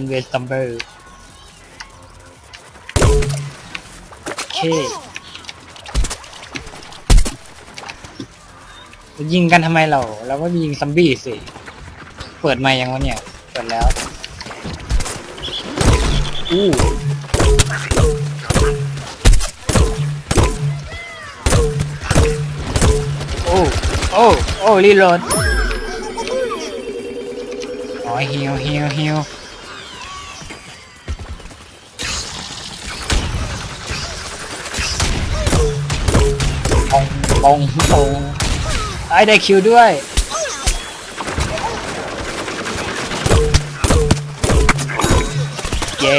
นเวสตัมเบอร์โอเคยิงกันทำไมเรา เราก็ยิงซัมบี้สิ เปิดมายังวะเนี่ย เปิดแล้ว อู้โอ้โอ้โอ้รีโหลดอ๋อฮิวฮิวฮิว งปองปองไอ้ได้คิวด้วย เย้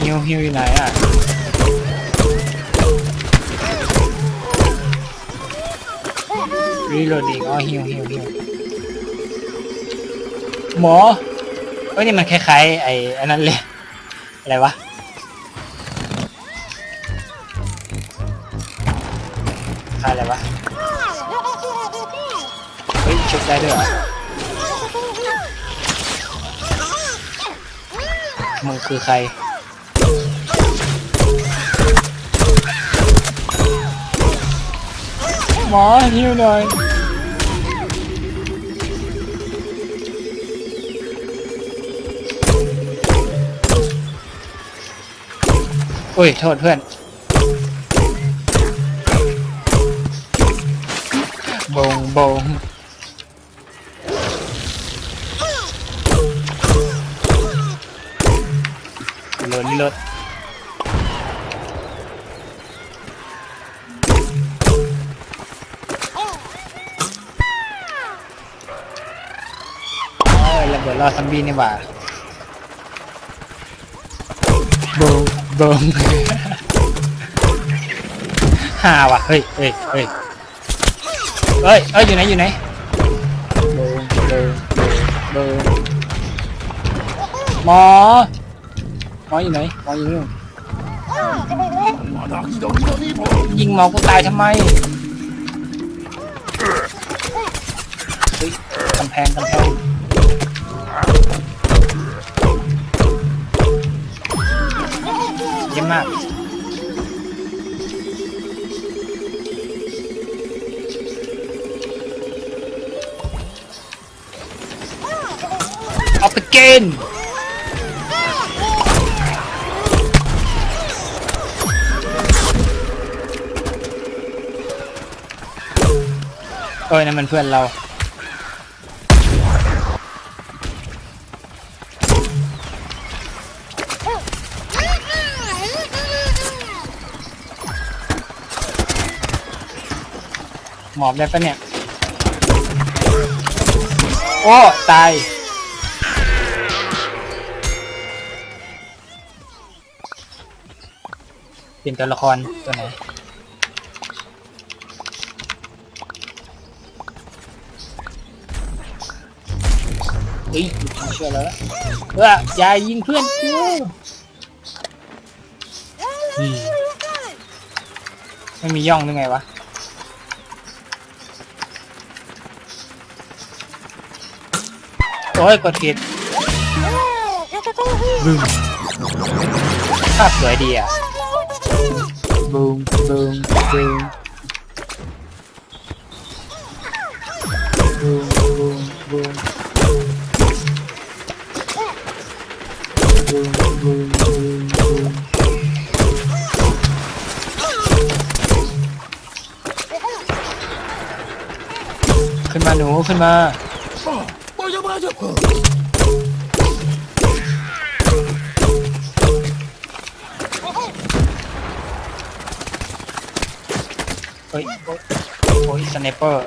ฮิวฮิวอยู่ไหนอะรีโหลดอีกอ๋อฮิวฮิวฮิวหมอเอ้ยนี่มันคล้ายๆไอ้อันนั้นเลยอะไรวะ คล้ายอะไรวะ เฮ้ยชุบได้ด้วยเหรอ มึงคือใคร หมอฮิวหน่อย อุ้ย โทษเพื่อน bomb. Reload, reload. Ôi, là bởi lo zombie này bà. Boom, boom. ฮ่าว่ะ เฮ้ยเฮ้ยเฮ้ย เอ้ยเอ้ยอยู่ไหนอยู่ไหนเดินเดินเดินหมอหมออยู่ไหนหมออยู่นู่นยิงหมอกูตายทำไมเฮ้ยกำแพงกำแพงเยี่ยมมาก กิน เอ้ยนั่นมันเพื่อนเราหมอบได้ปะเนี่ย โอ้ ตาย เปลี่ยนตัวละครตัวไหนเฮ้ยไม่เชื่อแล้วเอออย่ายิงเพื่อนกูอืมไม่มีย่องได้ไงวะโอ้ยกดผิดบึ้มภาพสวยดีอะ บูมบูมบูมบูมบูมบูมบูมบูมบูมบูมขึ้นมาหนูขึ้นมา เฮ้ยโอ๊ยโอ้ยสไนเปอร์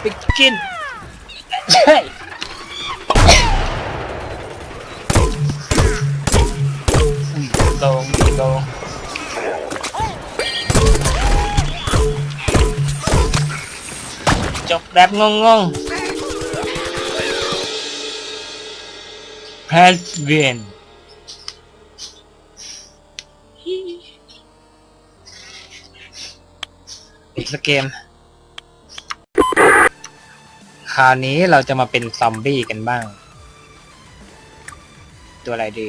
ไปกิน โแบบงงงแพสเวียนอีกสักเกม คราวนี้เราจะมาเป็นซอมบี้กันบ้าง ตัวอะไรดี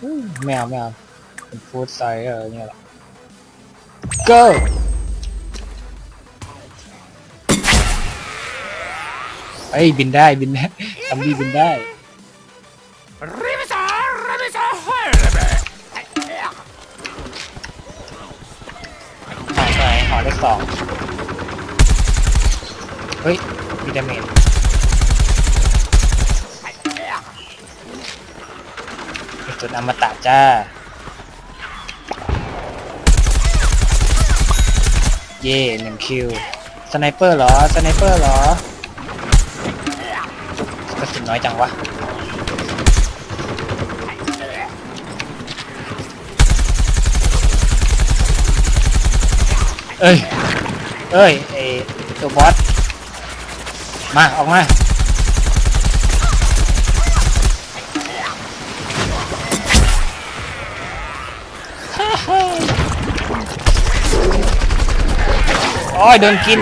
อู้ไม่เอาไม่เอาเป็นฟูดไซเออเนี่ยหละ go เฮ้ยบินได้บินได้ซอมบี้บินได้ Ribisa, ribisa, หอไปหอเลขสองเฮ้ยมีดาเมจกระสุนอมตะจ้า เย่หนึ่งคิว สไนเปอร์เหรอ สไนเปอร์เหรอกระสุ น้อยจังวะเอ้ย เอ้ยไอตัวบอส มา ออกมา โอ้ยโดนกิน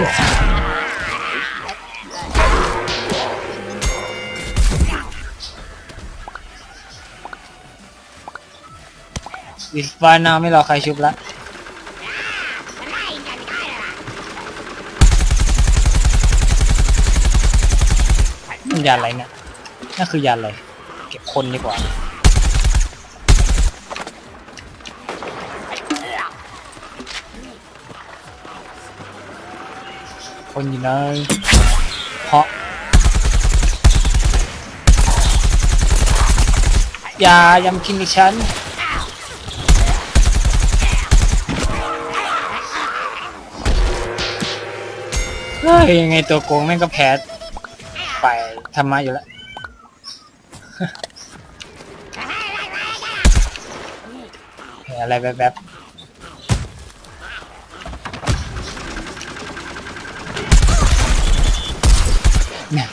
วิสฟานาไม่รอใครชุบละมันยานอะไรเนี่ยนั่นคือยานอะไรเก็บคนดีกว่าคนอยู่ไหนเพราะอย่ายำคินดิฉัน ฮ้ยยังไงตัวโกงแม่งก็แพ้ไปธรรมะอยู่แล้วอะไรแบบๆเนี่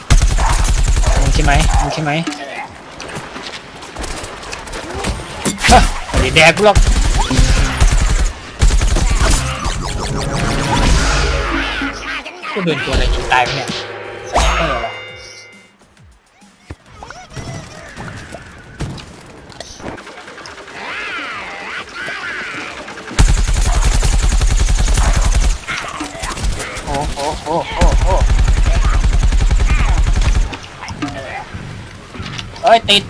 มึงใช่ไหมมึงใช่ไหมฮะไม่ได้แดกกูหรอก กูโดนตัวอะไรยิงตายไปเนี่ยเออเหรอโอ้โหโอ้โหโอ้โหเอ้ยติด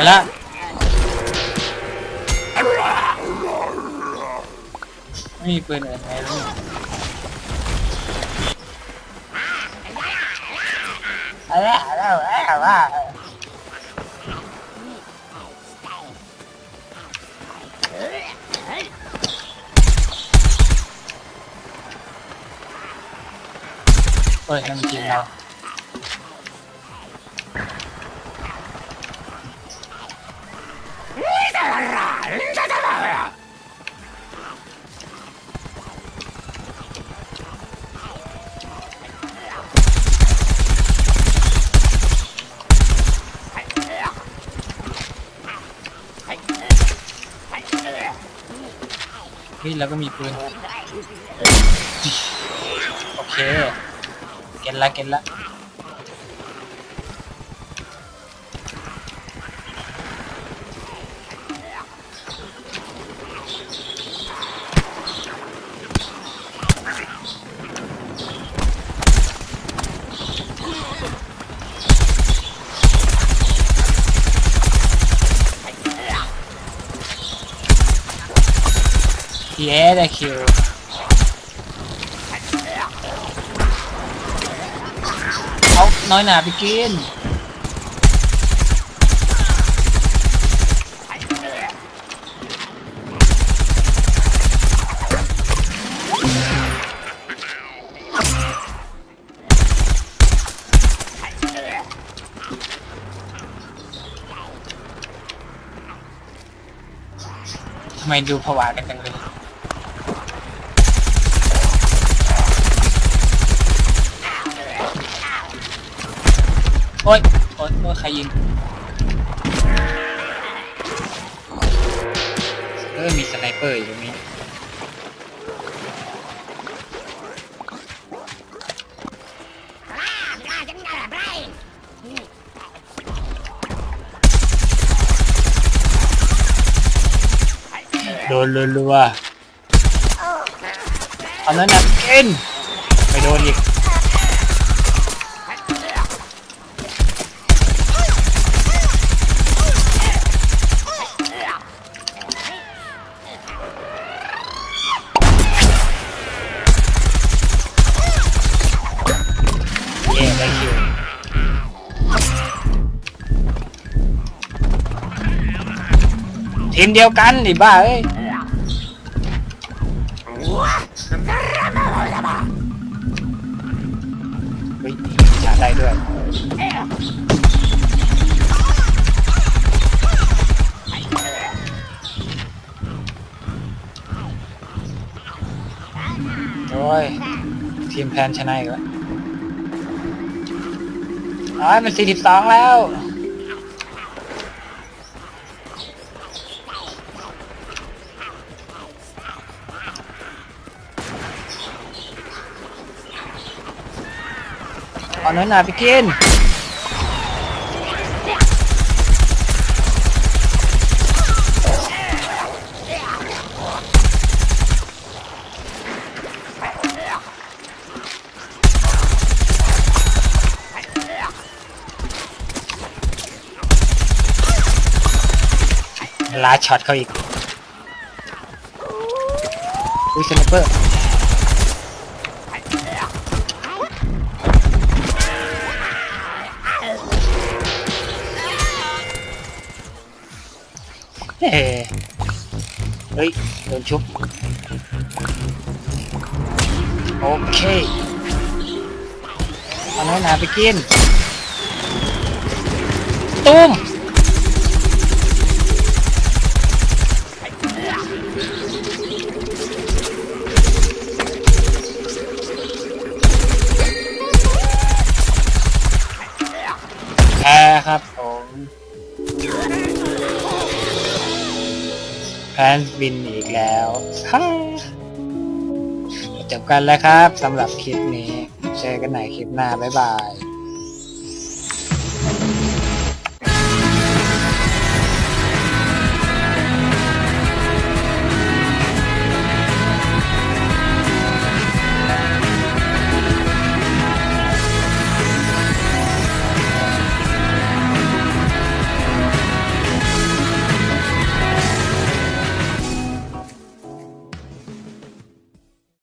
ไปล้วไม่มีปืนอะไรแล้วอะไรอะไรอะไรเฮ้ยนั่นจริงเหรา แล้วก็มีปืน โอเค เก็ตละเก็ตละ Yeah, they're cute. Ông nói là bị kiên. mày đu phá hoại cái tầng lưng โอ๊ยโอ๊ยโอ๊ยใครยิงเออมีสไนเปอร์อยู่ตรงนี้โดนรัวๆเอานั้นนะกินไปโดนอีก ทีมเดียวกันไอ้บ้าเอ้ยเฮ้ยชาร์จได้ด้วยโอ้ย ทีมแพนชนะอีกแล้วอ๋อมันสี่สิบสองแล้ว เอาน้อยหนาไปกินลาช็อตเขาอีก อุ้ยสไนเปอร์ เฮ้ยโดนชุบ โอเคเอาน้อยหนาไปกิน ตุ้มแพ้ครับ แพนบินอีกแล้วจบกันแล้วครับสำหรับคลิปนี้ เจอกันใหม่คลิปหน้า บ๊ายบาย